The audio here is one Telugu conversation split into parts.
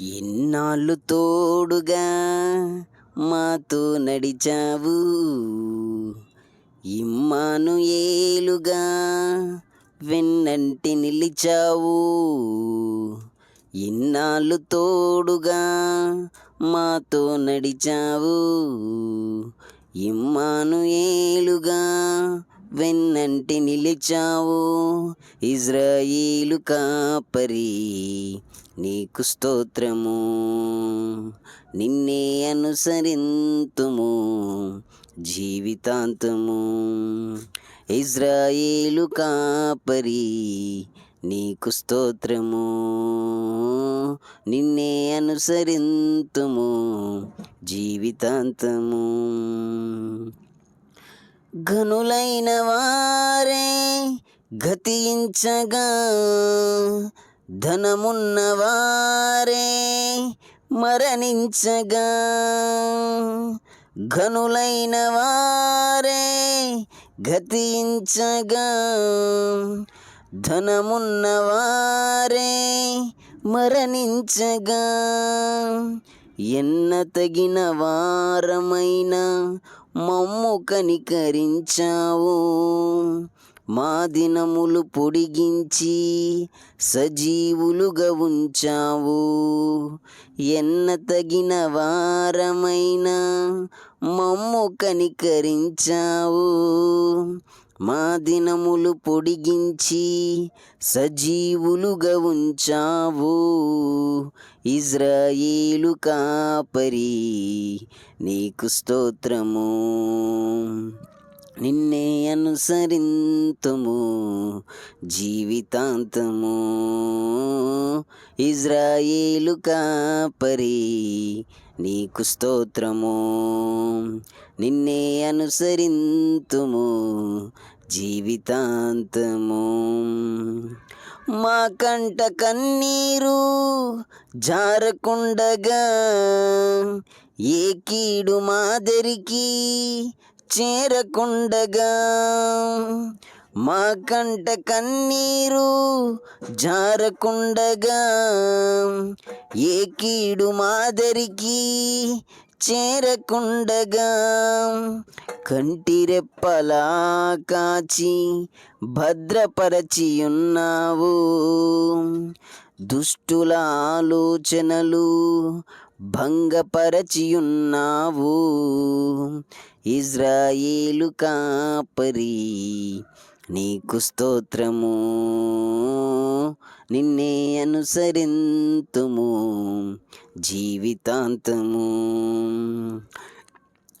ఎన్నాళ్ళు తోడుగా మాతో నడిచావు. ఇమ్మాను ఏలుగా వెన్నంటి నిలిచావు. ఇన్నాళ్ళు తోడుగా మాతో నడిచావు. ఇమ్మాను ఏలుగా వెన్నంటి నిలిచావు. ఇజ్రాయిలు కాపరి నీకు స్తోత్రము నిన్నే అనుసరింతుము జీవితాంతము. ఇజ్రాయేలు కాపరి నీకు స్తోత్రము నిన్నే అనుసరింతుము జీవితాంతము. ఘనులైన వారే గతించగా ధనమున్న వారే మరణించగా. ఘనులైన వారే గతించగా. ధనమున్న వారే మరణించగా. ఎన్న తగిన వారమైన మమ్ము కనికరించావు. మా దినములు పొడిగించి సజీవులుగా ఉంచావు. ఎన్న తగిన వారమైన మమ్ము కనికరించావు. మా దినములు పొడిగించి సజీవులుగా ఉంచావు. ఇజ్రాయేలు కాపరి నీకు స్తోత్రము. నిన్నే అనుసరింతుము జీవితాంతము. ఇజ్రాయేలు కాపరి నీకు స్తోత్రము. నిన్నే అనుసరింతుము జీవితాంతము. మా కంట కన్నీరు జారకుండగా ఏ కీడు మాదిరికి చేరకుండగా మా కంట కన్నీరు జారకుండగా ఏ కీడు మాదరికి చేరకుండగా కంటిరెప్పలా కాచి భద్రపరచి ఉన్నావు దుష్టుల ఆలోచనలు భంగపరచి ఉన్నావు ఇజ్రాయేలు కాపరి నీకు స్తోత్రము. నిన్నే అనుసరింతుము జీవితాంతము.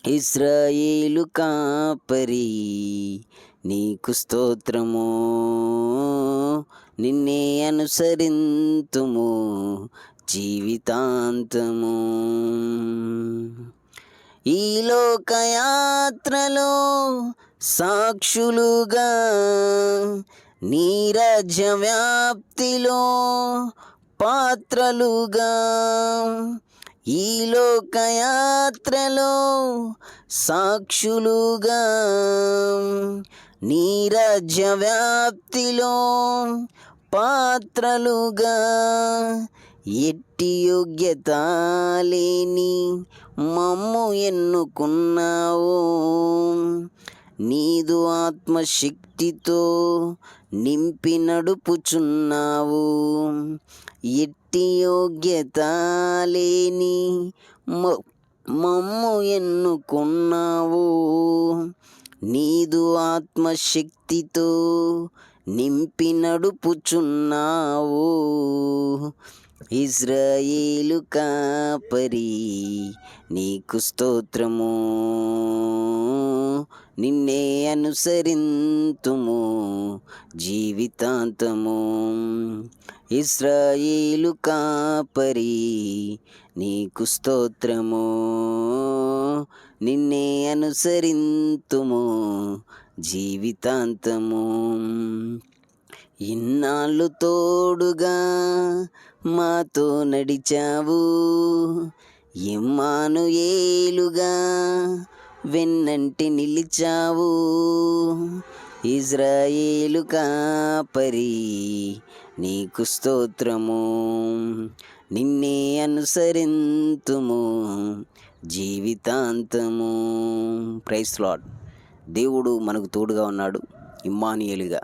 ఇస్రాయేలు కాపరి నీకు స్తోత్రము. నిన్నే అనుసరింతుము జీవితాంతము. ఈ లోకయాత్రలో సాక్షులుగా నీరజ వ్యాప్తిలో పాత్రలుగా ఈ లోకయాత్రలో సాక్షులుగా నీరజ వ్యాప్తిలో పాత్రలుగా ఎట్టి యోగ్యత లేని మమ్ము ఎన్నుకున్నావు. నీదు ఆత్మశక్తితో నింపి నడుపుచున్నావు. ఎట్టి యోగ్యత లేని మమ్ము ఎన్నుకున్నావు. నీదు ఆత్మశక్తితో నింపి నడుపుచున్నావు. ఇజ్రాయిలు కాపరి నీకు స్తోత్రము. నిన్నే అనుసరింతుము జీవితాంతము. ఇస్రాయేలు కాపరి నీకు స్తోత్రము. నిన్నే అనుసరింతుము జీవితాంతము. ఇన్నాళ్ళు తోడుగా మాతో నడిచావు. ఇమ్మాను ఏలుగా వెన్నంటి నిలిచావు. ఇజ్రాయేలు కాపరి నీకు స్తోత్రము. నిన్నే అనుసరింతుము జీవితాంతము. ప్రైస్ లాడ్ దేవుడు మనకు తోడుగా ఉన్నాడు. ఇమ్మానియలుగా.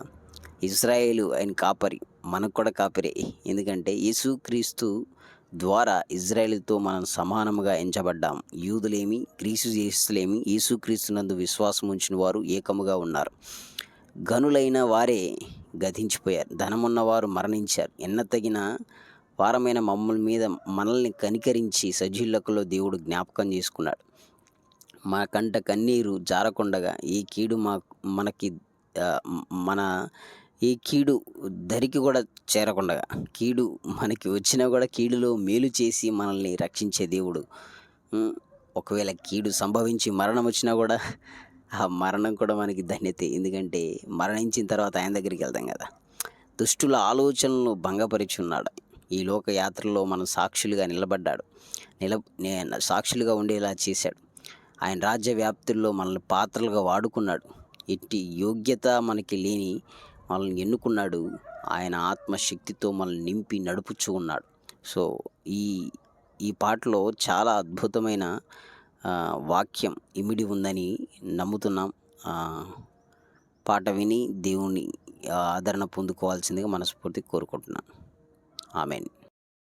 ఇజ్రాయేలు ఆయన కాపరి మనకు కూడా కాపరే. ఎందుకంటే యేసుక్రీస్తు ద్వారా ఇజ్రాయేల్తో మనం సమానముగా ఎంచబడ్డాం. యూదులేమి గ్రీసు యేసులేమి యేసుక్రీస్తునందు విశ్వాసం ఉంచిన వారు ఏకముగా ఉన్నారు. గనులైన వారే గతించిపోయారు. ధనమున్నవారు మరణించారు. ఎన్నతగిన వారమైన మమ్మల్ని మీద మనల్ని కనికరించి సజీలకులో దేవుడు జ్ఞాపకం చేసుకున్నాడు. మా కంట కన్నీరు జారకుండగా ఈ కీడు మా మనకి మన ఈ కీడు దరికి కూడా చేరకుండగా. కీడు మనకి వచ్చినా కూడా కీడులో మేలు చేసి మనల్ని రక్షించే దేవుడు. ఒకవేళ కీడు సంభవించి మరణం వచ్చినా కూడా ఆ మరణం కూడా మనకి ధన్యతే. ఎందుకంటే మరణించిన తర్వాత ఆయన దగ్గరికి వెళ్తాం కదా. దుష్టుల ఆలోచనలను భంగపరిచున్నాడు. ఈ లోక యాత్రలో మనం సాక్షులుగా నిలబడ్డాడు. నిల సాక్షులుగా ఉండేలా చేశాడు. ఆయన రాజ్య వ్యాప్తుల్లో మనల్ని పాత్రలుగా వాడుకున్నాడు. ఎట్టి యోగ్యత మనకి లేని మనల్ని ఎన్నుకున్నాడు. ఆయన ఆత్మశక్తితో మనల్ని నింపి నడుపుచూ ఉన్నాడు. సో ఈ ఈ పాటలో చాలా అద్భుతమైన వాక్యం ఇమిడి ఉందని నమ్ముతున్నాం. పాట విని దేవుని ఆదరణ పొందుకోవాల్సిందిగా మనస్ఫూర్తి కోరుకుంటున్నాను ఆమెన్.